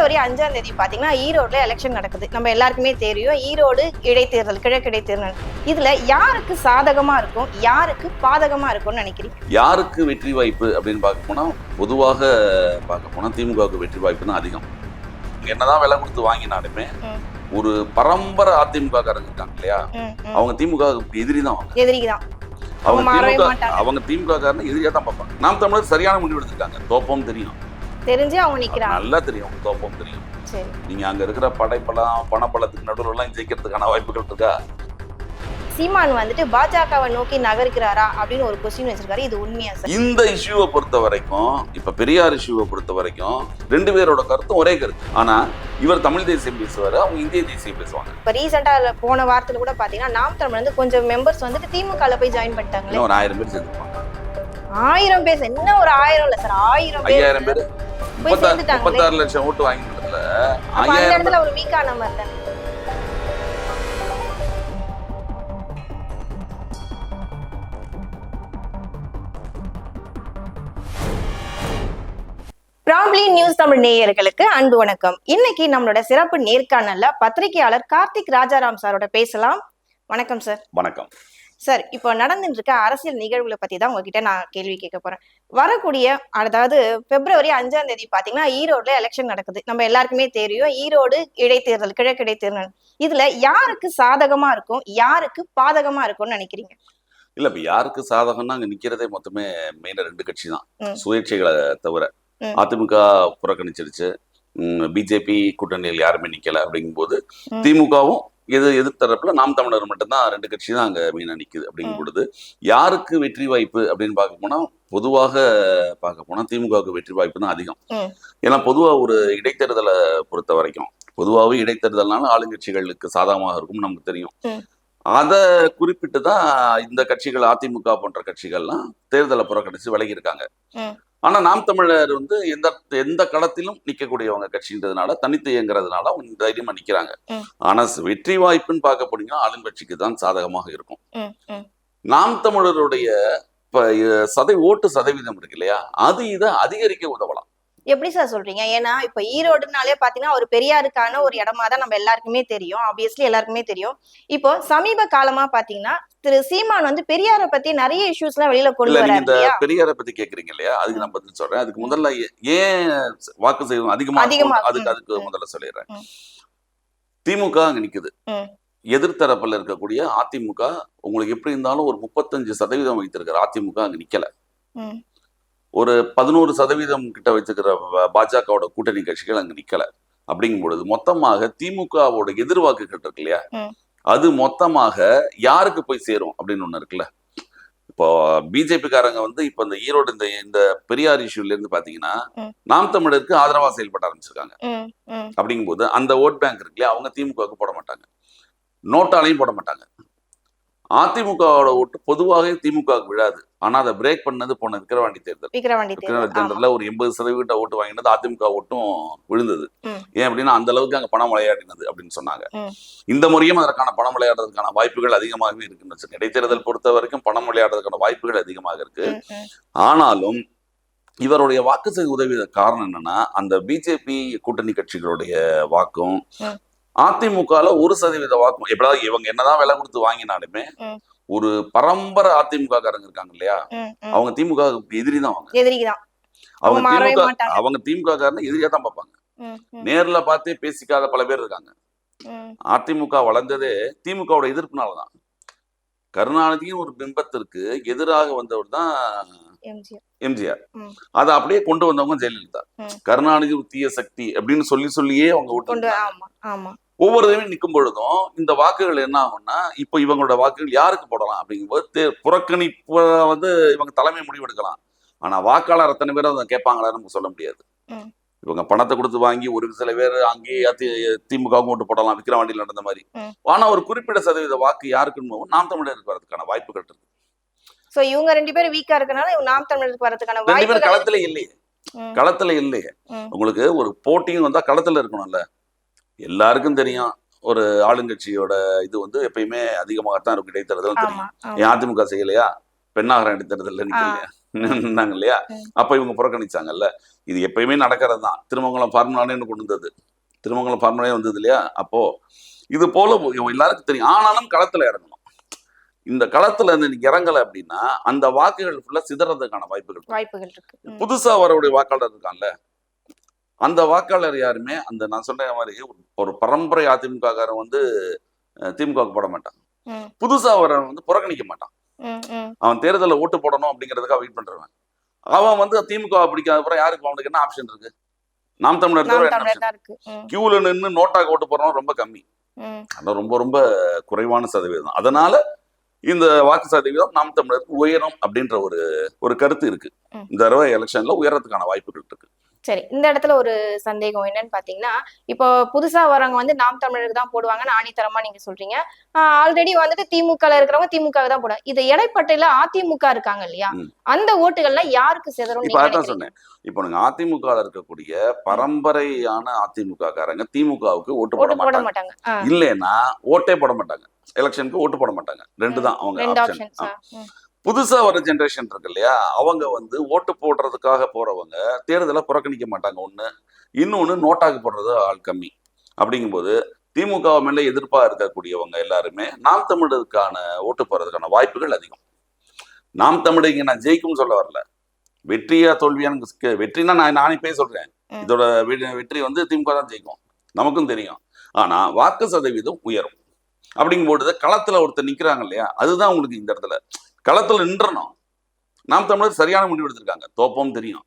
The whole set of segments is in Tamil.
பிப்ரவரி அஞ்சாம் தேதி பாத்தீங்கன்னா ஈரோட்ல எலெக்ஷன் நடக்குது. நம்ம எல்லாருக்குமே தெரியும். ஈரோடு இடைத்தேர்தல் கிழக்கு இடைத்தேர்தல். இதுல யாருக்கு சாதகமா இருக்கும்? யாருக்கு பாதகமா இருக்கும்னு நினைக்கிறீங்க? யாருக்கு வெற்றி வாய்ப்பு அப்படின்னு பார்க்க போனா பொதுவாக பார்க்க போனா திமுகவுக்கு வெற்றி வாய்ப்பு தான் அதிகம். என்னதான் விலை கொடுத்து வாங்கினாலுமே. ஒரு பரம்பரை அதிமுக காரங்க இருக்காங்க இல்லையா. அவங்க திமுக எதிரி தான் எதிரிக்கு தான். அவங்க திமுக. அவங்க திமுக காரனை எதிரியா தான் பார்ப்பாங்க. நாம் தமிழர் சரியான முடிவு எடுத்திருக்காங்க. தோப்பம் தெரியும். தெரிஞ்சு அவங்க நிக்கிறாங்க. நல்லா தெரியும் தோப்பம் தெரியும். நீங்க அங்க இருக்கிற படைப்பலம் பணப்பழத்துக்கு நடுவில் எல்லாம் ஜெயிக்கிறதுக்கான வாய்ப்புகள் இருக்கா? சீமான் வந்துட்டு பாஜகவை நோக்கி நகர்கிறாரா அப்படின்னு ஒரு கொஸ்டின் வச்சிருக்காரு. இது உண்மையா சார்? இந்த இஷ்யூவை பொறுத்த வரைக்கும் இப்ப பெரியார் இஷ்யூவை பொறுத்த வரைக்கும் ரெண்டு பேரோட கருத்தும் ஒரே கருத்து. ஆனா இவர் தமிழ் தேசியம் பேசுவாரு அவங்க இந்திய தேசியம் பேசுவாங்க. இப்ப ரீசெண்டா போன வாரத்துல கூட பாத்தீங்கன்னா நாம் தமிழ் வந்து கொஞ்சம் மெம்பர்ஸ் வந்துட்டு திமுக போய் ஜாயின் பண்ணிட்டாங்களே. ஒரு ஆயிரம் பேர் சேர்ந்துருப்பாங்க. ஆயிரம் பேர் என்ன ஒரு ஆயிரம் இல்ல சார் ஆயிரம் பேர். ஐயாயிரம் பேர்? போய் முப்பத்தாறு லட்சம் ஓட்டு அப்ப அந்த ஐயாயிரம் இடத்துல ஒரு வீக்கான மாதிரி தானே. பிராப்ளி நியூஸ் தமிழ் நேயர்களுக்கு அன்பு வணக்கம். இன்னைக்கு நம்மளோட சிறப்பு நேர்காணல்ல பத்திரிகையாளர் கார்த்திக் ராஜாராம் சாரோட பேசலாம். வணக்கம் சார். வணக்கம். சார் இப்போ நடந்துட்டு இருக்க அரசியல் நிகழ்வுகளை பத்தி தான் உங்ககிட்ட நான் கேள்வி கேட்க போறேன். வரக்கூடிய அதாவது பிப்ரவரி அஞ்சாம் தேதி பாத்தீங்கன்னா ஈரோட்ல எலெக்ஷன் நடக்குது. நம்ம எல்லாருக்குமே தெரியும் ஈரோடு இடைத்தேர்தல் கிழக்கு இடைத்தேர்தல். இதுல யாருக்கு சாதகமா இருக்கும் யாருக்கு பாதகமா இருக்கும்னு நினைக்கிறீங்க? இல்ல இப்ப யாருக்கு சாதகம்னா அங்க நிக்கிறதே மொத்தமே மெயினா ரெண்டு கட்சி தான். சுயேட்சைகளை தவிர. அதிமுக புறக்கணிச்சிருச்சு. பிஜேபி கூட்டணியில் யாருமே நிக்கல அப்படிங்கும்போது ம். திமுகவும் எது எதிர்த்தரப்புல நாம் தமிழர் மட்டும்தான் ரெண்டு கட்சி தான் அங்க மெயினா நிக்குது அப்படிங்கும். பொழுது யாருக்கு வெற்றி வாய்ப்பு அப்படின்னு பார்க்க போனா பொதுவாக பார்க்க போனா திமுகவுக்கு வெற்றி வாய்ப்பு தான் அதிகம். ஏன்னா பொதுவா ஒரு இடைத்தேர்தலை பொறுத்த வரைக்கும் பொதுவாகவே இடைத்தேர்தல்னால ஆளுங்கட்சிகளுக்கு சாதகமாக இருக்கும் நமக்கு தெரியும். அதை குறிப்பிட்டு தான் இந்த கட்சிகள் அதிமுக போன்ற கட்சிகள்லாம் தேர்தலை புறக்கணிச்சு விலகி இருக்காங்க ம். ஆனா நாம் தமிழர் வந்து எந்த எந்த களத்திலும் நிக்கக்கூடியவங்க கட்சின்றதுனால தனித்து இயங்குறதுனால அவங்க தைரியமா நிக்கிறாங்க ம். ஆனா வெற்றி வாய்ப்புன்னு பார்க்க போனீங்கன்னா ஆளுங்கட்சிக்கு தான் சாதகமாக இருக்கும். நாம் தமிழருடைய இப்ப சதை ஓட்டு சதவீதம் இருக்கு இல்லையா அது இதை அதிகரிக்க உதவலாம் எப்படி சார் சொல்றீங்க ஏன்னா இப்ப ஈரோடுனாலே பாத்தீங்கன்னா ஒரு பெரியாருக்கான ஒரு இடமா தான் நம்ம எல்லாருக்குமே தெரியும் ஆப்வியஸ்லி எல்லாருக்குமே தெரியும் இப்போ சமீப காலமா பாத்தீங்கன்னா திரு சீமான் வந்து பெரியாரை பத்தி நிறைய இஷ்யூஸ் எல்லாம் வெளியில கொண்டு இந்த இல்லையா பெரியாரை பத்தி கேக்குறீங்க இல்லையா அதுக்கு நான் பதில் சொல்றேன் அதுக்கு முதல்ல ஏன் வாக்கு செய்வோம் அதிகமா அதிகமா? அதுக்கு அதுக்கு. முதல்ல சொல்லிடுறேன். திமுக அங்க நிக்குது. எதிர்த்தரப்புல இருக்கக்கூடிய அதிமுக உங்களுக்கு எப்படி இருந்தாலும் ஒரு முப்பத்தஞ்சு சதவீதம் வைத்திருக்கிற அதிமுக அங்க நிக்கல. ஒரு பதினோரு சதவீதம் கிட்ட வச்சிருக்கிற ப- பாஜகவோட கூட்டணி கட்சிகள் அங்க நிக்கல. அப்படிங்கும் பொழுது மொத்தமாக திமுகவோட எதிர்வாக்குகள் இருக்கு இல்லையா. அது மொத்தமாக யாருக்கு போய் சேரும் அப்படின்னு ஒண்ணு இருக்குல்ல? இப்போ பிஜேபி காரங்க வந்து இப்ப இந்த ஈரோடு இந்த இந்த பெரியார் இஷ்யூல இருந்து பாத்தீங்கன்னா. நாம் தமிழருக்கு ஆதரவா செயல்பட ஆரம்பிச்சிருக்காங்க. ம், ம். அப்படிங்கும்போது அந்த ஓட் பேங்க் இருக்கு இல்லையா? அவங்க திமுகவுக்கு போட மாட்டாங்க. நோட்டாலையும் போட மாட்டாங்க. அதிமுகவோட ஓட்டு பொதுவாகவே திமுகவுக்கு விழாது. ஆனா அதை பிரேக் பண்ணது போன விக்கிரவாண்டி தேர்தல் விக்கிரவாண்டி. தேர்தலில் ஒரு எண்பது சதவீத ஓட்டு வாங்கினது அதிமுக ஓட்டும் விழுந்தது. ஏன் அப்படின்னா அந்த அளவுக்கு அங்க பணம் விளையாடினது அப்படின்னு சொன்னாங்க. இந்த முறையும் அதற்கான பணம் விளையாடுறதுக்கான வாய்ப்புகள் அதிகமாகவே இருக்குன்னு. இடைத்தேர்தல் பொறுத்த வரைக்கும் பணம் விளையாடுறதுக்கான வாய்ப்புகள் அதிகமாக இருக்கு. ஆனாலும் இவருடைய வாக்கு சதவீத உதவி காரணம் என்னன்னா அந்த பிஜேபி கூட்டணி கட்சிகளுடைய வாக்கும். அதிமுகல ஒரு சதவீத வாக்கும் எப்படியாவது இவங்க என்னதான் விலை கொடுத்து வாங்கினாலுமே. ஒரு பரம்பரை அதிமுக காரங்க இருக்காங்க இல்லையா. அவங்க திமுக எதிரி தான் அவங்க அவங்க திமுக. அவங்க திமுக காரனை எதிரியா தான் பார்ப்பாங்க. நேர்ல பார்த்தே பேசிக்காத பல பேர் இருக்காங்க. அதிமுக வளர்ந்ததே திமுகவோட எதிர்ப்புனாலதான் கருணாநிதியின் ஒரு பிம்பத்திற்கு எதிராக வந்தவர் தான் எம்ஜிஆர். அதை அப்படியே கொண்டு வந்தவங்க ஜெயலலிதா. கருணாநிதி ஒரு தீய சக்தி அப்படின்னு சொல்லி சொல்லியே அவங்க ஒவ்வொரு தடவையும் நிற்கும் பொழுதும் இந்த வாக்குகள் என்ன ஆகும்னா இப்போ இவங்களோட வாக்குகள் யாருக்கு போடலாம் அப்படிங்கும்போது தே- புறக்கணிப்பு வந்து இவங்க தலைமை முடிவெடுக்கலாம் ஆனா வாக்காளர் அத்தனை பேரும் அதை கேட்பாங்களான்னு நமக்கு சொல்ல முடியாது. இவங்க பணத்தை கொடுத்து வாங்கி ஒரு சில பேர் அங்கேயே தி- திமுகவுக்கு ஓட்டு போடலாம் விக்கிரவாண்டியில் நடந்த மாதிரி. ஆனா ஒரு குறிப்பிட்ட சதவீத வாக்கு யாருக்குன்னு நாம் தமிழருக்கு வரதுக்கான வாய்ப்புகள் இருக்கு. சோ இவங்க ரெண்டு பேரும் வீக்கா இருக்கனால இவங்க நாம் தமிழருக்கு வரதுக்கான ரெண்டு பேரும் களத்துல இல்லையே. களத்துல இல்லையே. உங்களுக்கு ஒரு போட்டியும் வந்தா களத்துல இருக்கணும்ல. எல்லாருக்கும் தெரியும். ஒரு ஆளுங்கட்சியோட இது வந்து எப்பயுமே அதிகமாகத்தான் இருக்கும். இடைத்தேர்தல் தெரியும். ஏன் அதிமுக செய்யலையா? பெண்ணாகரம் இடைத்தேர்தலில் நிக்கலையா? நின்னாங்க இல்லையா. அப்ப இவங்க புறக்கணிச்சாங்கல்ல. இது எப்பயுமே நடக்கிறது தான் திருமங்கலம் ஃபார்முலானே கொண்டு வந்தது. திருமங்கலம் ஃபார்முலாவே வந்தது இல்லையா? அப்போ இது போல எல்லாருக்கும் தெரியும். ஆனாலும் களத்துல இறங்கணும். இந்த களத்துல இருந்து இறங்கல அப்படின்னா அந்த வாக்குகள் ஃபுல்லா சிதறதுக்கான வாய்ப்புகள். வாய்ப்புகள் இருக்கு. புதுசா வரக்கூடிய வாக்காளர் இருக்கான்ல. அந்த வாக்காளர் யாருமே அந்த நான் சொன்ன மாதிரி ஒரு- பரம்பரை அதிமுக காரன் வந்து திமுகவுக்கு போட மாட்டான். புதுசா வரவன் வந்து புறக்கணிக்க மாட்டான். அவன் தேர்தலில் ஓட்டு போடணும் அப்படிங்கிறதுக்காக வெயிட் பண்றவன். அவன் வந்து திமுக பிடிக்காத அப்புறம் யாருக்கு அவனுக்கு என்ன ஆப்ஷன் இருக்கு? நாம் தமிழர் கியூல நின்று நோட்டாக்கு ஓட்டு போடுறவன் ரொம்ப கம்மி. ம். அது ரொம்ப ரொம்ப குறைவான சதவீதம் அதனால இந்த வாக்கு சதவீதம் நாம் தமிழருக்கு உயரும் அப்படின்ற ஒரு ஒரு கருத்து இருக்கு. இந்த தடவை எலெக்ஷன்ல உயரத்துக்கான வாய்ப்புகள் இருக்கு. சரி இந்த இடத்துல ஒரு சந்தேகம் என்னன்னு பாத்தீங்கன்னா இப்போ புதுசா வரவங்க வந்து நாம் தமிழருக்கு தான் போடுவாங்கன்னு ஆணித்தரமா நீங்க சொல்றீங்க. ஆல்ரெடி வந்துட்டு திமுக இருக்கிறவங்க திமுக தான் போடுவாங்க. இது இடைப்பட்டையில அதிமுக இருக்காங்க இல்லையா. அந்த ஓட்டுகள்லாம் யாருக்கு அதான் சொன்னேன். இப்போ நீங்க அதிமுக இருக்கக்கூடிய பரம்பரையான அதிமுக காரங்க திமுகவுக்கு ஓட்டு போட மாட்டாங்க. இல்லைன்னா ஓட்டே போட மாட்டாங்க. எலெக்ஷனுக்கு ஓட்டு போட மாட்டாங்க. ரெண்டு தான் அவங்க ரெண்டு ஆப்ஷன் ஆப்ஷன்ஸ் புதுசா வர ஜெனரேஷன் இருக்கு இல்லையா? அவங்க வந்து ஓட்டு போடுறதுக்காக போறவங்க தேர்தலை புறக்கணிக்க மாட்டாங்க. ஒண்ணு இன்னொன்னு நோட்டாக்கு போடுறது ஆள் கம்மி. அப்படிங்கும்போது திமுக மேல எதிர்ப்பா இருக்கக்கூடியவங்க எல்லாருமே நாம் தமிழருக்கான ஓட்டு போறதுக்கான வாய்ப்புகள் அதிகம். நாம் தமிழருக்கு நான் ஜெயிக்கும் சொல்ல வரல. வெற்றியா தோல்வியான்னு வெற்றினா நான் நானே போய் சொல்றேன். ம். இதோட வெற்றி வந்து திமுக தான் ஜெயிக்கும். நமக்கும் தெரியும். ஆனா வாக்கு சதவீதம் உயரும். அப்படிங்கும்போது களத்துல ஒருத்தர் நிக்கிறாங்க இல்லையா? அதுதான் உங்களுக்கு இந்த இடத்துல களத்துல நின்றணும். நாம் தமிழர் சரியான முடிவு எடுத்திருக்காங்க. தோப்பம் தெரியும்.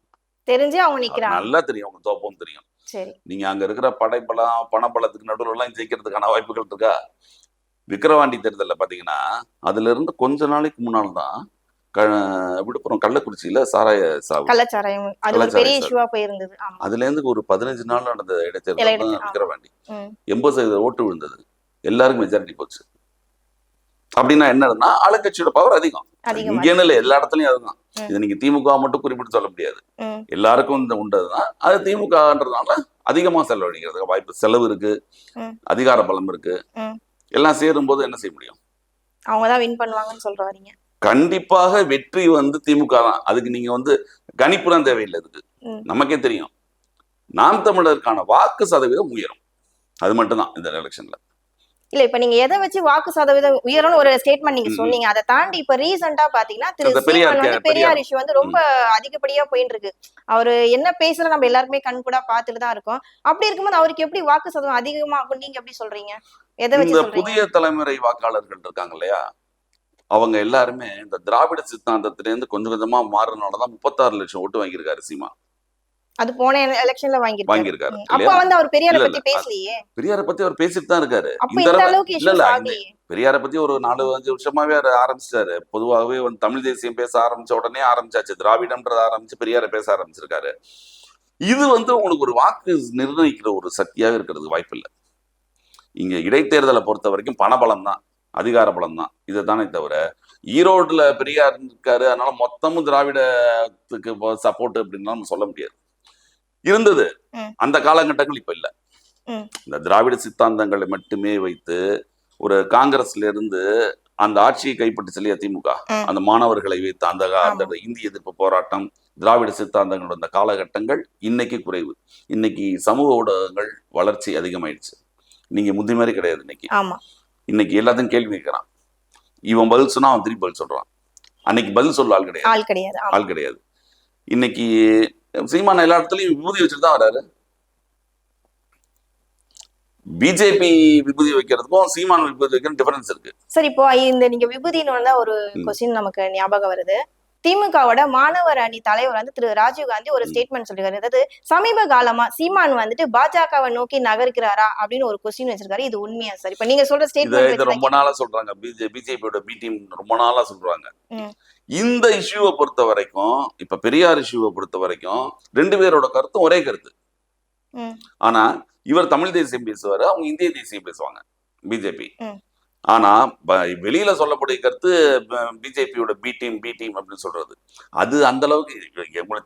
தெரிஞ்சு அவங்க நிக்கிறாங்க. நல்லா தெரியும். அவங்க தோப்பம் தெரியும். நீங்க அங்க இருக்கிற படைப்பலம் பணபலத்துக்கு நடுவுல எல்லாம் ஜெயிக்கிறதுக்கான வாய்ப்புகள் இருக்கா? விக்கிரவாண்டி தேர்தலில் பாத்தீங்கன்னா அதுல இருந்து கொஞ்ச நாளைக்கு முன்னால் தான் விழுப்புரம் கள்ளக்குறிச்சியில சாராய சாவு. அதுல இருந்து ஒரு பதினஞ்சு நாள் நடந்த இடைத்தேர்தல். விக்கிரவாண்டி. எண்பது சதவீத ஓட்டு விழுந்தது. எல்லாருக்கும் மெஜாரிட்டி போச்சு. அப்படின்னா என்னன்னா ஆளுங்கட்சியோட பவர் அதிகம். இங்கேன்னு இல்லை எல்லா இடத்துலயும் அதுதான். இது நீங்க திமுக மட்டும் குறிப்பிட்டு சொல்ல முடியாது. எல்லாருக்கும் இந்த உண்டதுதான். அது திமுகன்றதுனால அதிகமா செலவழிக்கிறதுக்கு வாய்ப்பு செலவு இருக்கு. அதிகார பலம் இருக்கு. எல்லாம் சேரும் போது என்ன செய்ய முடியும்? அவங்க தான் வின் பண்ணுவாங்கன்னு சொல்ற வரீங்க. கண்டிப்பாக வெற்றி வந்து திமுக தான். அதுக்கு நீங்க வந்து கணிப்புலாம் தேவையில்லை இதுக்கு. நமக்கே தெரியும். நாம் தமிழருக்கான வாக்கு சதவீதம் உயரும். அது மட்டும்தான் இந்த எலெக்ஷன்ல இல்ல இப்ப நீங்க எதை வச்சு வாக்கு சதவீதம் உயரும்னு ஒரு ஸ்டேட்மெண்ட் நீங்க. சொன்னீங்க அதை தாண்டி இப்ப ரீசெண்டா பாத்தீங்கன்னா திரு சீமான் வந்து பெரியார். இஷ்யூ வந்து ரொம்ப அதிகப்படியா போயிட்டு இருக்கு அவரு என்ன பேசுற நம்ம எல்லாருமே கண் கூட பாத்துட்டு தான் இருக்கோம். அப்படி இருக்கும்போது அவருக்கு எப்படி வாக்கு சதவீதம் அதிகமாகும்? நீங்க எப்படி சொல்றீங்க? எதை வச்சு புதிய தலைமுறை வாக்காளர்கள் இருக்காங்க இல்லையா? அவங்க எல்லாருமே இந்த திராவிட சித்தாந்தத்திலேருந்து கொஞ்சம் கொஞ்சமா மாறினாலதான் முப்பத்தாறு லட்சம் ஓட்டு வாங்கியிருக்காரு சீமா அது போன எலெக்ஷன்ல வாங்கிருக்காரு வாங்கியிருக்காரு. அப்ப வந்து அவர் பெரியாரை பத்தி. பேசலையே? பெரியாரை பத்தி அவர் பேசிட்டு தான் இருக்காரு. இந்த பெரியாரை பத்தி ஒரு நாலு அஞ்சு வருஷமாவே அவர் ஆரம்பிச்சிட்டாரு. பொதுவாகவே வந்து தமிழ் தேசியம் பேச ஆரம்பிச்ச உடனே ஆரம்பிச்சாச்சு. திராவிடம்ன்றத ஆரம்பிச்சு பெரியாரை பேச ஆரம்பிச்சிருக்காரு. இது வந்து உங்களுக்கு ஒரு வாக்கு நிர்ணயிக்கிற ஒரு சக்தியாக இருக்கிறது வாய்ப்பு இல்லை. இங்க இடைத்தேர்தலை பொறுத்த வரைக்கும் பணபலம் தான் அதிகார பலம் தான். இதை தானே தவிர ஈரோடுல பெரியார் இருக்காரு அதனால மொத்தமும் திராவிடத்துக்கு சப்போர்ட் அப்படின்னு நம்ம சொல்ல முடியாது. இருந்தது. அந்த காலகட்டங்கள் இப்ப இல்ல. இந்த திராவிட சித்தாந்தங்களை மட்டுமே வைத்து ஒரு காங்கிரஸ்ல இருந்து அந்த ஆட்சியை கைப்பற்றி செல்லிய திமுக. அந்த மாணவர்களை வைத்து அந்த அந்த இந்திய எதிர்ப்பு போராட்டம் திராவிட சித்தாந்தங்களோட அந்த காலகட்டங்கள் இன்னைக்கு குறைவு. இன்னைக்கு சமூக ஊடகங்கள் வளர்ச்சி அதிகமாயிடுச்சு. நீங்க முந்தி மாதிரி கிடையாது இன்னைக்கு. இன்னைக்கு எல்லாத்தையும் கேள்வி கேட்கறான். இவன் பதில் சொன்னா அவன் திருப்பி பதில் சொல்றான். அன்னைக்கு பதில் சொல்ல ஆள் கிடையாது. ஆள் கிடையாது. இன்னைக்கு சீமான எல்லா இடத்துலயும் விபூதி வச்சுட்டு தான் வராரு. பிஜேபி விபூதி வைக்கிறதுக்கும் சீமான் விபூதி வைக்கிறதுக்கும் டிஃபரன்ஸ் இருக்கு. சரி இப்போ இந்த நீங்க விபூதின்னு ஒரு. கொஸ்டின் நமக்கு ஞாபகம் வருது. திமுகவோட மாணவர் அணி தலைவர் வந்து திரு ராஜீவ் காந்தி ஒரு. ஸ்டேட்மெண்ட் சொல்லிருக்காரு. அதாவது சமீப காலமா சீமான் வந்துட்டு பாஜகவை நோக்கி நகர்கிறாரா அப்படின்னு ஒரு கொஸ்டின் வச்சிருக்காரு. இது உண்மையா சார்? இப்ப நீங்க சொல்ற இத ரொம்ப ஸ்டேட்மெண்ட் நாளா சொல்றாங்க. பிஜே பிஜேபியோட பி டீம் ரொம்ப நாளா சொல்றாங்க. இந்த இஷ்யூவை பொறுத்த வரைக்கும் இப்ப பெரியார் இஷ்யூவை பொறுத்த வரைக்கும் ரெண்டு பேரோட கருத்தும் ஒரே கருத்து. ஆனா இவர் தமிழ் தேசியம் பேசுவாரு அவங்க இந்திய தேசியம் பேசுவாங்க பிஜேபி. ஆனா வெளியில சொல்லக்கூடிய கருத்து பிஜேபியோட பி டீம் பி டீம் அப்படின்னு சொல்றது அது அந்த அளவுக்கு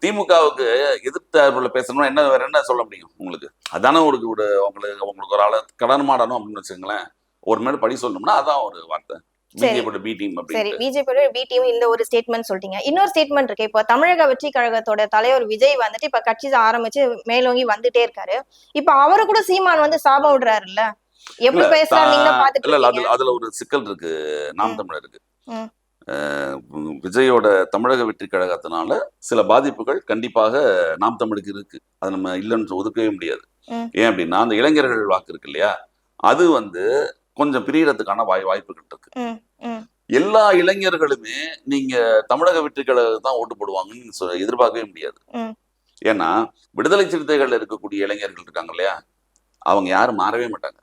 திமுகவுக்கு எதிர்த்து பேசணும்னா என்ன வேற என்ன சொல்ல முடியும் உங்களுக்கு அதானே உங்களுக்கு ஒரு உங்களுக்கு உங்களுக்கு ஒரு ஆளை கடன் மாடணும் அப்படின்னு வச்சுங்களேன் ஒரு மேல படி சொல்லணும்னா அதான் ஒரு வார்த்தை. பிஜேபியோட பி டீம் சரி பிஜேபியோட பி டீம் இந்த ஒரு ஸ்டேட்மெண்ட் சொல்லிட்டீங்க இன்னொரு ஸ்டேட்மெண்ட் இருக்கு. இப்போ தமிழக வெற்றி கழகத்தோட தலைவர் விஜய் வந்துட்டு இப்ப கட்சி ஆரம்பிச்சு மேலோங்கி வந்துட்டே இருக்காரு. இப்ப அவரு கூட சீமான் வந்து சாபம் விடுறாருல்ல? எப்படி பேசுறாரு? நீங்க பாத்துட்டு. அதுல ஒரு சிக்கல் இருக்கு. நாம் ம். அஹ் விஜயோட தமிழக வெற்றி கழகத்தினால சில பாதிப்புகள் கண்டிப்பாக நாம் தமிழுக்கு இருக்கு. அது நம்ம இல்லைன்னு ஒதுக்கவே முடியாது. ஏன் அப்படின்னா அந்த இளைஞர்கள் வாக்கு இருக்கு இல்லையா? அது வந்து கொஞ்சம் பிரியறதுக்கான வாய் வாய்ப்புகள் இருக்கு. எல்லா இளைஞர்களுமே நீங்க தமிழக வெற்றி கழகம் தான் ஓட்டு போடுவாங்கன்னு எதிர்பார்க்கவே முடியாது. ஏன்னா விடுதலை சிறுத்தைகள்ல இருக்கக்கூடிய இளைஞர்கள் இருக்காங்க இல்லையா அவங்க யாரும் மாறவே மாட்டாங்க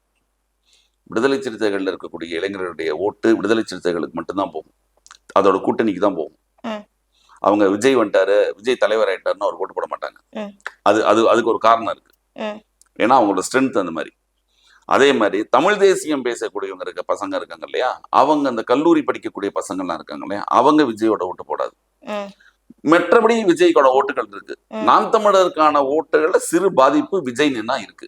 விடுதலை சிறுத்தைகள்ல இருக்கக்கூடிய இளைஞர்களுடைய ஓட்டு விடுதலை சிறுத்தைகளுக்கு மட்டும்தான் போகும் அதோட கூட்டணிக்கு தான் போகும். அவங்க விஜய் வந்துட்டாரு விஜய் தலைவர் ஆயிட்டாருன்னு அவர் ஓட்டு போட மாட்டாங்க. அது அது அதுக்கு ஒரு காரணம் இருக்கு. ஏன்னா அவங்களோட ஸ்ட்ரென்த் அந்த மாதிரி அதே மாதிரி தமிழ் தேசியம் பேசக்கூடியவங்க இருக்க பசங்க இருக்காங்க இல்லையா அவங்க அந்த கல்லூரி படிக்கக்கூடிய பசங்கள்லாம் இருக்காங்க இல்லையா அவங்க விஜயோட ஓட்டு போடாது. மற்றபடி விஜய்க்கோட ஓட்டுகள் இருக்கு. நாம் தமிழருக்கான ஓட்டுகள்ல சிறு பாதிப்பு விஜய் நின்னா இருக்கு.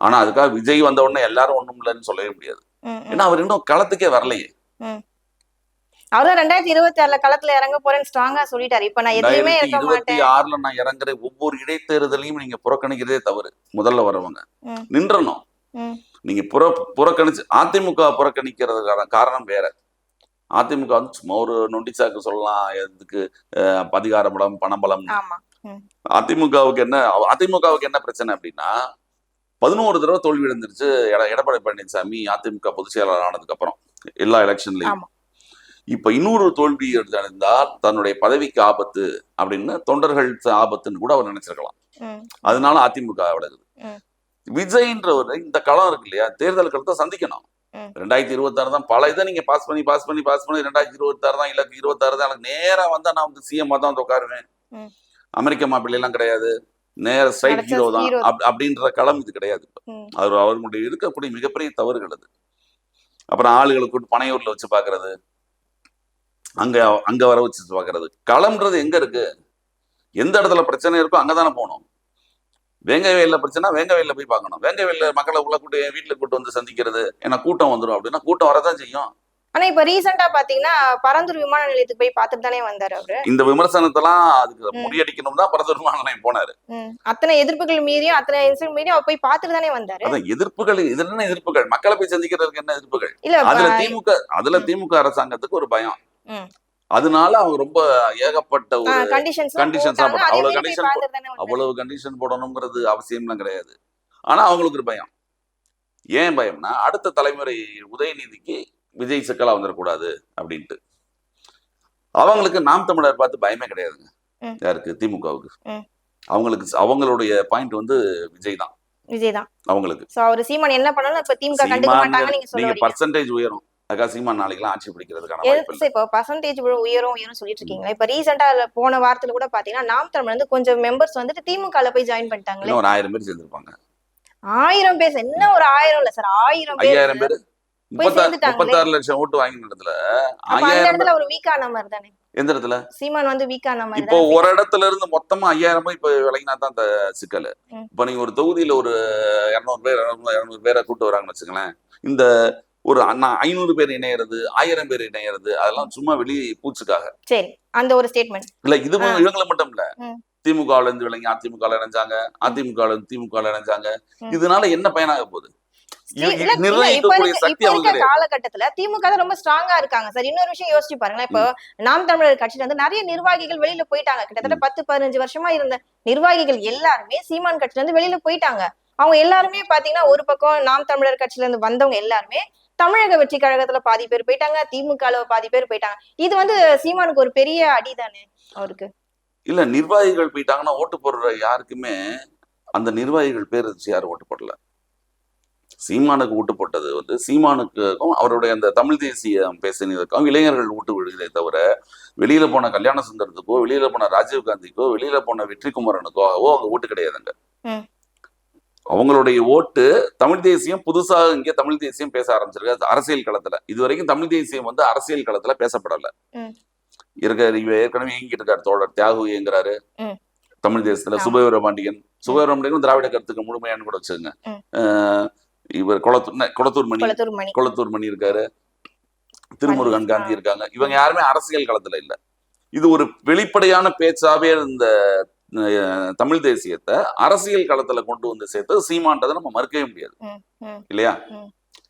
ஆனா அதுக்காக விஜய் வந்த உடனே எல்லாரும் ஒண்ணும் இல்லைன்னு சொல்லவே முடியாது. ஏன்னா அவர் இன்னும் களத்துக்கே வரலையே அவர்தான் ரெண்டாயிரத்தி இருபத்தி ஆறுல களத்துல இறங்க போறேன்னு ஸ்ட்ராங்கா சொல்லிட்டாரு இப்ப நான் எதுவுமே இருக்க மாட்டேன் ஆறுல நான் இறங்குற ஒவ்வொரு இடைத்தேர்தலையும் நீங்க புறக்கணிக்கிறதே தவறு முதல்ல வரவங்க ம். நின்றணும் ம். நீங்க புற புறக்கணிச்சு அதிமுக புறக்கணிக்கிறதுக்கான காரணம் வேற. அதிமுக வந்து சும்மா ஒரு நொண்டிச்சாக்கு சொல்லலாம் எதுக்கு அதிகார பலம் பணபலம். அதிமுகவுக்கு என்ன அதிமுகவுக்கு என்ன பிரச்சனை அப்படின்னா பதினோரு தடவை தோல்வி எட- எடப்பாடி பழனிசாமி அதிமுக பொதுச் செயலாளர் ஆனதுக்கு அப்புறம் எல்லா எலெக்ஷன்லயும். இப்ப இன்னொரு தோல்வி அடைந்தால் தன்னுடைய பதவிக்கு ஆபத்து அப்படின்னு தொண்டர்கள் ஆபத்துன்னு கூட அவர் நினைச்சிருக்கலாம். அதனால அதிமுக விலகுது. விஜய்ன்றவர் இந்த களம் இருக்கு இல்லையா? தேர்தல் களத்தை சந்திக்கணும். ரெண்டாயிரத்தி இருபத்தாறு தான் பல இதை நீங்க பாஸ் பண்ணி பாஸ் பண்ணி பாஸ் பண்ணி ரெண்டாயிரத்தி இருபத்தாறு தான் இலக்கு இருபத்தாறு தான் எனக்கு நேரா வந்தா நான் வந்து சிஎம் தான் உட்காருவேன். அமெரிக்க மாப்பிள்ளை எல்லாம் கிடையாது. நேர ஸ்ட்ரைட் ஹீரோ தான். அப்படின்ற களம் இது கிடையாது. அவர் அவர்களுடைய இருக்கக்கூடிய மிகப்பெரிய தவறுகள் அது. அப்புறம் ஆளுகளை கூட்டு பனையூர்ல வச்சு பாக்குறது அங்க அங்க வர வச்சு பாக்குறது களம்ன்றது எங்க இருக்கு? எந்த இடத்துல பிரச்சனை இருக்கோ அங்கதானே போகணும். வேங்க வயல்ல பிரச்சனை வேங்க வயல்ல போய் பார்க்கணும் வேங்க வயல்ல மக்களை உள்ள கூட்டு வீட்டுல கூட்டு வந்து சந்திக்கிறது ஏன்னா கூட்டம் வந்துடும் அப்படின்னா கூட்டம் வரதான் செய்யும் ஆனா இப்ப ரீசெண்டா பாத்தீங்கன்னா பரந்தூர் விமான நிலையத்துக்கு போய் பார்த்துட்டு தானே வந்தாரு அவரு இந்த விமர்சனத்தெல்லாம் அதுக்கு. முறியடிக்கணும் தான் பரதூர் நிலையம் போனாரு. அத்தனை எதிர்ப்புகள் மீறியும் அத்தனை இன்சிடென்ட் மீறியும் அவர் போய் பார்த்துட்டு தானே வந்தாரு அதான் எதிர்ப்புகள் இதுல என்ன எதிர்ப்புகள் மக்களை போய் சந்திக்கிறதுக்கு என்ன எதிர்ப்புகள் இல்ல அதுல திமுக அதுல. திமுக அரசாங்கத்துக்கு ஒரு பயம். அதனால அவங்க ரொம்ப ஏகப்பட்ட ஒரு கண்டிஷன்ஸ் போட்டு- அவ்வளவு condition அவ்வளவு கண்டிஷன் போடணுங்கிறது அவசியம்லாம் கிடையாது. ஆனா அவங்களுக்கு ஒரு பயம். ஏன் பயம்னா அடுத்த தலைமுறை உதயநிதிக்கு விஜய் சிக்கலா வந்துடக்கூடாது அப்படின்ட்டு. அவங்களுக்கு நாம் தமிழர் பார்த்து பயமே கிடையாதுங்க. யாருக்கு? திமுகவுக்கு. அவங்களுக்கு அவங்களுடைய பாயிண்ட் வந்து விஜய் தான். விஜய் தான். அவங்களுக்கு. சோ அவர் சீமான் என்ன பண்ணாலும் இப்ப திமுக கண்டுக்க மாட்டாங்க நீங்க பர்சன்டேஜ் உயரும். அதுக்காக சீமான் நாளைக்கெல்லாம் ஆட்சி பிடிக்கிறதுக்கான வாய்ப்பு எது- இல்லை சரி, இப்போ பர்சன்டேஜ் உயரும் உயரும் சொல்லிட்டு இருக்கீங்களா? இப்ப ரீசெண்டா போன வாரத்துல கூட பாத்தீங்கன்னா நாம் தமிழ் வந்து கொஞ்சம் மெம்பர்ஸ் வந்துட்டு திமுக போய் ஜாயின் பண்ணிட்டாங்களே. ஒரு ஆயிரம் பேர் சேர்ந்திருப்பாங்க. ஆயிரம் பேர் என்ன ஒரு ஆயிரம் இல்ல சார் ஆயிரம் பேர் ஐயாயிரம் பேர்? முப்பத்தாறு லட்சம் ஓட்டு வாங்கின இடத்துல இடத்துல ஒரு வீக்கான மாதிரி தானே? எந்த இடத்துல? சீமான் வந்து வீக்கான மாதிரி இப்போ ஒரு இடத்துல இருந்து மொத்தமா ஐயாயிரம் போய் இப்ப விலகினா தான் அந்த சிக்கல். இப்ப நீங்க ஒரு தொகுதியில ஒரு இருநூறு பேர் இருநூறு பேரை கூட்டு வராங்கன்னு வச்சுங்களேன் இந்த ஒரு அண்ணா ஐநூறு பேர் இணையறது ஆயிரம் பேர் இணையறது அதெல்லாம் சும்மா வெளி பூச்சுக்காக. சரி அந்த ஒரு ஸ்டேட்மெண்ட் இல்ல இது. இவங்களை மட்டும் இல்ல. திமுகவுல இருந்து விளங்கி அதிமுக இணைஞ்சாங்க அதிமுக திமுக இணைஞ்சாங்க. இதனால என்ன பயனாக போகுது. காலகட்டத்துல திமுக ரொம்ப ஸ்ட்ராங்கா இருக்காங்க. சார் இன்னொரு விஷயம் யோசிச்சு பாருங்களேன். இப்போ நாம் தமிழர் கட்சியில வந்து நிறைய நிர்வாகிகள் வெளியில போயிட்டாங்க. கிட்டத்தட்ட பத்து பதினஞ்சு வருஷமா இருந்த நிர்வாகிகள் எல்லாருமே சீமான் கட்சியில இருந்து வெளியில போயிட்டாங்க. அவங்க எல்லாருமே பாத்தீங்கன்னா ஒரு பக்கம் நாம் தமிழர் கட்சியில இருந்து வந்தவங்க எல்லாருமே தமிழக வெற்றி கழகத்துல பாதி பேர் போயிட்டாங்க திமுக பாதி பேர் போயிட்டாங்க. இது வந்து சீமானுக்கு ஒரு பெரிய அடி தானே அவருக்கு? இல்ல நிர்வாகிகள் போயிட்டாங்கன்னா ஓட்டு போடுற யாருக்குமே அந்த நிர்வாகிகள் பேர் யாரும் ஓட்டு போடல. சீமானுக்கு ஓட்டு போட்டது வந்து சீமானுக்கும் அவருடைய அந்த தமிழ் தேசியம் பேசினதுக்கும் இளைஞர்கள் ஓட்டு விழுதே தவிர வெளியில போன கல்யாண சுந்தரத்துக்கோ வெளியில போன ராஜீவ் காந்திக்கோ வெளியில போன வெற்றி குமரனுக்கோ அவங்க ஓட்டு கிடையாதுங்க. அவங்களுடைய ஓட்டு தமிழ் தேசியம் புதுசாக இங்கே தமிழ் தேசியம் பேச ஆரம்பிச்சிருக்கு. அரசியல் களத்துல. இது வரைக்கும் தமிழ் தேசியம் வந்து அரசியல் களத்துல பேசப்படல. ம். இருக்க இவ ஏற்கனவே இயங்கிட்டு இருக்காரு தோழர். தியாகு இயங்குறாரு. தமிழ் தேசத்துல ஆமா. சுபவீர பாண்டியன் சுபவீர பாண்டியன் திராவிட கருத்துக்கு முழுமையானு கூட வச்சுங்க இவர் குளத்தூர் குளத்தூர் மணி. குளத்தூர் மணி இருக்காரு. திருமுருகன் காந்தி இருக்காங்க. இவங்க யாருமே அரசியல் களத்துல இல்ல. இது ஒரு வெளிப்படையான பேச்சாவே இந்த தமிழ் தேசியத்தை அரசியல் களத்துல கொண்டு வந்து சேர்த்து சீமான்றதை நம்ம மறுக்கவே முடியாது. இல்லையா.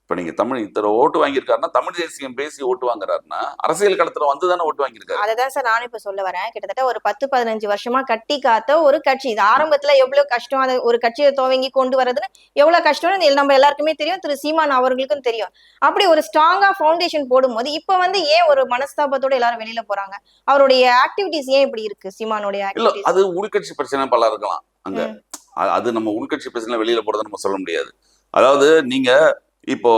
இப்ப நீங்க தமிழ் இத்தனை ஓட்டு வாங்கியிருக்காருன்னா தமிழ் தேசியம் பேசி ஓட்டு வாங்குறாருன்னா அரசியல் களத்துல வந்து தானே ஓட்டு வாங்கியிருக்காரு. அததான் சார் நானும் இப்ப சொல்ல வரேன். கிட்டத்தட்ட ஒரு பத்து பதினஞ்சு வருஷமா கட்டி காத்த ஒரு கட்சி. இது ஆரம்பத்துல எவ்வளவு கஷ்டம் அதை ஒரு கட்சியை துவங்கி கொண்டு வரதுன்னு எவ்வளவு கஷ்டம்னு நம்ம எல்லாருக்குமே தெரியும். திரு சீமான் அவர்களுக்கும் தெரியும். அப்படி ஒரு ஸ்ட்ராங்கா ஃபவுண்டேஷன் போடும்போது இப்ப வந்து ஏன் ஒரு மனஸ்தாபத்தோட எல்லாரும் வெளியில போறாங்க? அவருடைய ஆக்டிவிட்டிஸ் ஏன் இப்படி இருக்கு? சீமானுடைய அது உள்கட்சி பிரச்சனை பல இருக்கலாம். அங்க அது நம்ம உள்கட்சி பிரச்சனை வெளியில போறதை நம்ம சொல்ல முடியாது. அதாவது நீங்க இப்போ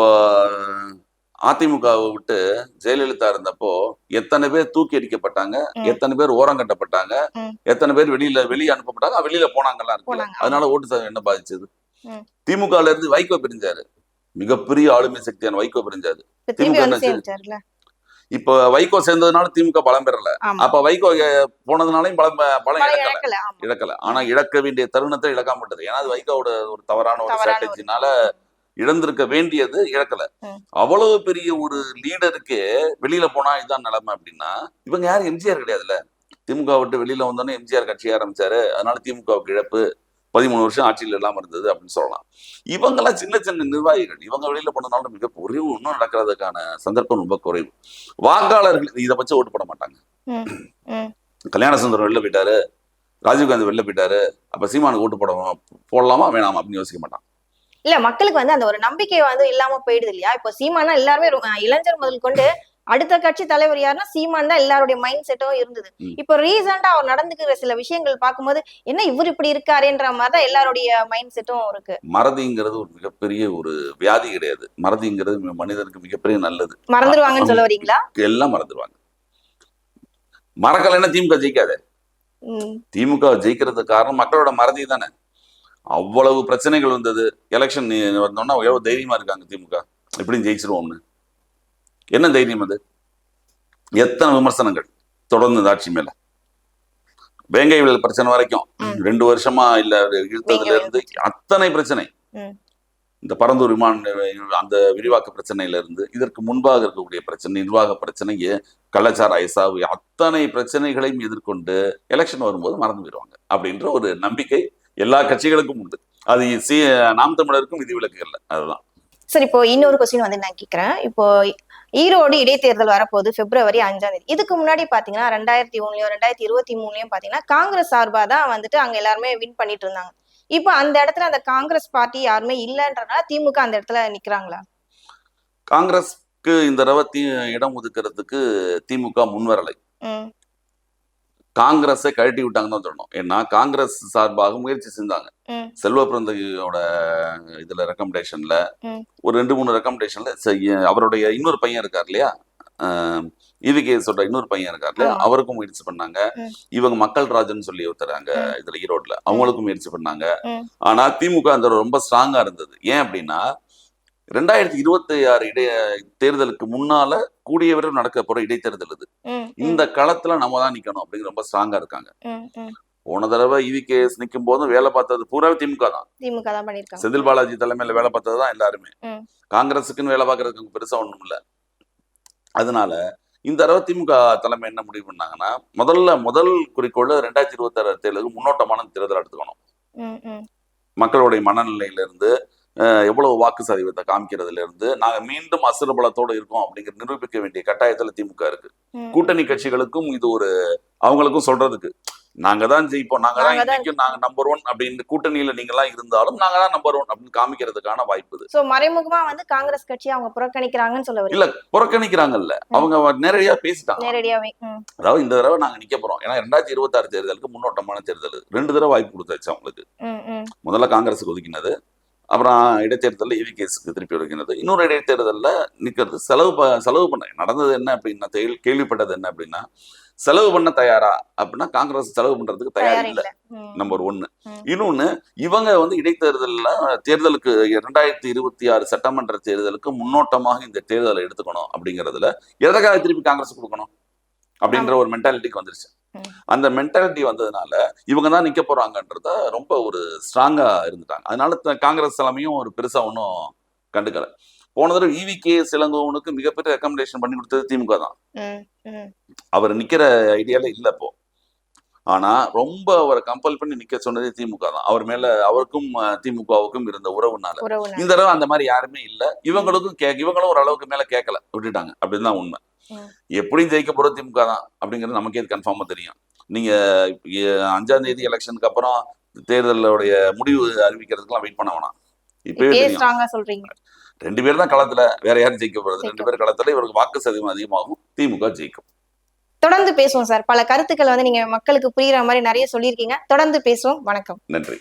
அதிமுகவை விட்டு ஜெயலலிதா இருந்தப்போ எத்தனை பேர் தூக்கி அடிக்கப்பட்டாங்க. எத்தனை பேர் ஓரங்கட்டப்பட்டாங்க ம். எத்தனை பேர் வெளியில வெளியே அனுப்பப்பட்டாங்க வெளியில போனாங்கலாம் இருக்குல்ல. அதனால ஓட்டு சதவீதம் என்ன பாதிச்சது. திமுகல இருந்து வைகோ பிரிஞ்சாரு. மிகப்பெரிய ஆளுமை சக்தியான வைகோ பிரிஞ்சாரு. திமுக என்ன இப்ப வைகோ சேர்ந்ததுனால திமுக பலம் பெறல. அப்ப வைகோ போனதுனாலையும் பலம் பலம் பல இழக்கல. இழக்கல ஆனா இழக்க வேண்டிய தருணத்தை இழக்காம விட்டது. ஏன்னா அது வைகோவோட ஒரு தவறான ஒரு தவறான ஒரு- ஸ்ட்ராட்டஜினால இழந்திருக்க வேண்டியது இழக்கல. அவ்வளவு பெரிய ஒரு லீடருக்கு வெளியில போனா இதுதான் நிலைமை அப்படின்னா இவங்க யாரும் எம்ஜிஆர் கிடையாதுல்ல. திமுக விட்டு வெளியில வந்தோடனே எம்ஜிஆர் கட்சி ஆரம்பிச்சாரு. அதனால திமுகவுக்கு இழப்பு. பதிமூணு வருஷம் ஆட்சியில் இல்லாம இருந்தது அப்படின்னு சொல்லலாம். இவங்கெல்லாம் சின்ன சின்ன நிர்வாகிகள். இவங்க வெளியில போனதுனால மிக குறைவு இன்னும் நடக்கிறதுக்கான சந்தர்ப்பம் ரொம்ப குறைவு. வாக்காளர்கள் இதை வச்சு ஓட்டு போட மாட்டாங்க. கல்யாண சுந்தரம் வெளில போயிட்டாரு. ராஜீவ்காந்தி வெளில போயிட்டாரு. அப்ப சீமானுக்கு ஓட்டு போட போடலாமா வேணாமா அப்படின்னு யோசிக்க மாட்டான். இல்ல மக்களுக்கு வந்து அந்த ஒரு நம்பிக்கை வந்து இல்லாம போயிடுது இல்லையா? இப்போ சீமானா எல்லாருமே இளைஞர் முதல் கொண்டு அடுத்த கட்சி தலைவர் யாருன்னா சீமான் தான் எல்லாருடைய மைண்ட் செட்டும் இருந்தது. இப்போ ரீசெண்டா அவர் நடந்துக்கிற சில விஷயங்கள் பார்க்கும்போது என்ன இவர் இப்படி இருக்காருன்ற மாதிரி தான் எல்லாருடைய மைண்ட் செட்டும் இருக்கு. மறதிங்கிறது ஒரு மிகப்பெரிய ஒரு வியாதி கிடையாது. மறதிங்கிறது மனிதனுக்கு மிகப்பெரிய நல்லது. மறந்துடுவாங்கன்னு சொல்ல வரீங்களா? எல்லாம் மறந்துடுவாங்க மறக்கலைன்னா திமுக ஜெயிக்காது. திமுக ஜெயிக்கிறதுக்கு காரணம் மக்களோட மறதி தானே. அவ்வளவு பிரச்சனைகள் வந்தது. எலெக்ஷன் வந்தோன்னா எவ்வளவு தைரியமா இருக்காங்க திமுக? எப்படியும் ஜெயிச்சிருவோம்னு. என்ன தைரியம் அது? எத்தனை விமர்சனங்கள் தொடர்ந்து இந்த ஆட்சி மேல? வேங்கை விழல் பிரச்சனை வரைக்கும். ரெண்டு வருஷமா இல்ல இழுத்ததுல இருந்து அத்தனை பிரச்சனை. இந்த பரந்தூர் விமான அந்த விரிவாக்க பிரச்சனையில இருந்து இதற்கு முன்பாக இருக்கக்கூடிய பிரச்சனை நிர்வாக பிரச்சனை கள்ளச்சார ஐசாவு அத்தனை பிரச்சனைகளையும் எதிர்கொண்டு எலெக்ஷன் வரும்போது மறந்து போயிடுவாங்க. அப்படின்ற ஒரு நம்பிக்கை எல்லா கட்சிகளுக்கும் உண்டு. அது சி நாம் தமிழருக்கும் விதிவிலக்கு இல்லை அதுதான். சரி இப்போ இன்னொரு கொஸ்டின் வந்து நான் கேக்குறேன். இப்போ ஈரோடு இடைத்தேர்தல் வரப்போகுது பிப்ரவரி அஞ்சாம் தேதி. இதுக்கு முன்னாடி பாத்தீங்கன்னா ரெண்டாயிரத்தி ஒண்ணுலயும் ரெண்டாயிரத்தி இருபத்தி மூணுலயும் பாத்தீங்கன்னா காங்கிரஸ் சார்பா தான் வந்துட்டு அங்க எல்லாருமே வின் பண்ணிட்டு இருந்தாங்க. இப்போ அந்த இடத்துல அந்த காங்கிரஸ் பார்ட்டி யாருமே இல்லைன்றனால திமுக அந்த இடத்துல நிக்கிறாங்களா? காங்கிரஸ்க்கு இந்த தடவை இடம் ஒதுக்குறதுக்கு திமுக முன்வரலை. காங்கிரஸை கழட்டி விட்டாங்கன்னு தான் சொல்லணும் ஏன்னா காங்கிரஸ் சார்பாக முயற்சி செஞ்சாங்க. செல்வ பிறந்தையோட இதுல ரெக்கமெண்டேஷன்ல. ஒரு ரெண்டு மூணு ரெக்கமெண்டேஷன்ல அவருடைய இன்னொரு பையன் இருக்கார் இல்லையா இவிகேஸோட இன்னொரு பையன் இருக்கார் இல்லையா. அவருக்கும் முயற்சி பண்ணாங்க. இவங்க மக்கள் ராஜன் சொல்லி ஒருத்தராங்க. இதுல ஈரோட்ல அவங்களுக்கும் முயற்சி பண்ணாங்க. ஆனா திமுக அந்த ரொம்ப ஸ்ட்ராங்கா இருந்தது ஏன் அப்படின்னா ரெண்டாயிரத்தி இருபத்தி ஆறு இடைய தேர்தலுக்கு முன்னால கூடிய விரைவில் நடக்க போற இடைத்தேர்தல் இது. இந்த களத்துல நம்ம தான் நிக்கணும் அப்படிங்கிற ரொம்ப ஸ்ட்ராங்கா இருக்காங்க. போன தடவை இவிகேஎஸ் நிக்கும் போதும் வேலை பார்த்தது பூராவே திமுக தான். திமுக தான் செந்தில் பாலாஜி தலைமையில வேலை பார்த்தது தான் எல்லாருமே. காங்கிரஸுக்குன்னு வேலை பார்க்கறதுக்கு பெருசா ஒண்ணும் இல்ல. அதனால இந்த தடவை திமுக தலைமை என்ன முடிவு பண்ணாங்கன்னா முதல்ல முதல் குறிக்கோள் ரெண்டாயிரத்தி இருபத்தி ஆறு தேர்தலுக்கு முன்னோட்டமான தேர்தல் எடுத்துக்கணும். மக்களுடைய மனநிலையில இருந்து எவ்வளவு வாக்கு சதவீதத்தை காமிக்கிறதுல இருந்து நாங்க மீண்டும் அசுர பலத்தோட இருக்கோம் அப்படிங்கிற நிரூபிக்க வேண்டிய கட்டாயத்துல திமுக இருக்கு. கூட்டணி கட்சிகளுக்கும் இது ஒரு அவங்களுக்கும் சொல்றதுக்கு. நாங்க தான் ஜெயிப்போம் நாங்க தான் இன்னைக்கும் நாங்க நம்பர் ஒன் அப்படின்னு கூட்டணியில நீங்க எல்லாம் இருந்தாலும் நாங்க தான் நம்பர் ஒன் அப்படின்னு காமிக்கிறதுக்கான வாய்ப்பு சோ மறைமுகமா வந்து காங்கிரஸ் கட்சி அவங்க புறக்கணிக்கிறாங்கன்னு சொல்ல இல்ல புறக்கணிக்கிறாங்கல்ல. அவங்க நேரடியா பேசிட்டாங்க. நேரடியாவே அதாவது இந்த தடவை நாங்க நிக்க போறோம். ஏன்னா ரெண்டாயிரத்தி இருபத்தாறு தேர்தலுக்கு முன்னோட்டமான தேர்தல். ரெண்டு தடவை வாய்ப்பு கொடுத்தாச்சு அவங்களுக்கு. முதல்ல காங்கிரஸுக்கு ஒதுக்கினது. அப்புறம் இடைத்தேர்தலில் இவிகேஸுக்கு திருப்பி ஒதுக்கினது இன்னொரு இடைத்தேர்தலில் நிற்கிறது. செலவு ப செலவு பண்ண நடந்தது என்ன அப்படின்னா கேள்விப்பட்டது என்ன அப்படின்னா செலவு பண்ண தயாரா அப்படின்னா காங்கிரஸ் செலவு பண்றதுக்கு தயார் இல்லை. நம்பர் ஒன்னு. இன்னொன்னு இவங்க வந்து இடைத்தேர்தல்ல தேர்தலுக்கு இரண்டாயிரத்தி இருபத்தி ஆறு சட்டமன்ற தேர்தலுக்கு முன்னோட்டமாக இந்த தேர்தலை எடுத்துக்கணும் அப்படிங்கறதுல எதற்காக திருப்பி காங்கிரஸ் கொடுக்கணும் அப்படின்ற ஒரு மென்டாலிட்டிக்கு வந்துருச்சு. அந்த மென்டாலிட்டி வந்ததுனால இவங்க தான் நிக்க போறாங்கன்றத ரொம்ப ஒரு ஸ்ட்ராங்கா இருந்துட்டாங்க. அதனால காங்கிரஸ் தலைமையும் ஒரு பெருசா ஒன்றும் கண்டுக்கல. போன தடவை இவி கே சிலங்கோவனுக்கு மிகப்பெரிய ரெக்கமெண்டேஷன் பண்ணி கொடுத்தது திமுக தான். அவர் நிக்கிற ஐடியால இல்ல இப்போ. ஆனா ரொம்ப அவரை கம்பல் பண்ணி நிக்க சொன்னதே திமுக தான். அவர் மேல அவருக்கும் திமுகவுக்கும் இருந்த உறவுனால. இந்த தடவை அந்த மாதிரி யாருமே இல்ல. இவங்களுக்கும் கே இவங்களும் ஒரு அளவுக்கு மேல கேட்கல விட்டுட்டாங்க. அப்படின்னு தான் உண்மை. எப்படியும் ஜெயிக்க போறது திமுக தான் அப்படிங்கிறது நமக்கே கன்ஃபார்மா தெரியும். நீங்க எ- அஞ்சாம் தேதி எலெக்ஷனுக்கு அப்புறம் தேர்தலுடைய முடிவு அறிவிக்கிறதுக்கெல்லாம் வெயிட் பண்ண வேணாம். இப்பவே தெரியும். ரெண்டு பேர் தான் களத்துல வேற யாரும் ஜெயிக்க போறது. ரெண்டு பேர் களத்துல இவருக்கு வாக்கு சதவீதம் அதிகமாகும் திமுக ஜெயிக்கும். தொடர்ந்து பேசுவோம் சார். பல கருத்துக்கள் வந்து நீங்க மக்களுக்கு புரியுற மாதிரி நிறைய சொல்லியிருக்கீங்க. தொடர்ந்து பேசுவோம். வணக்கம். நன்றி.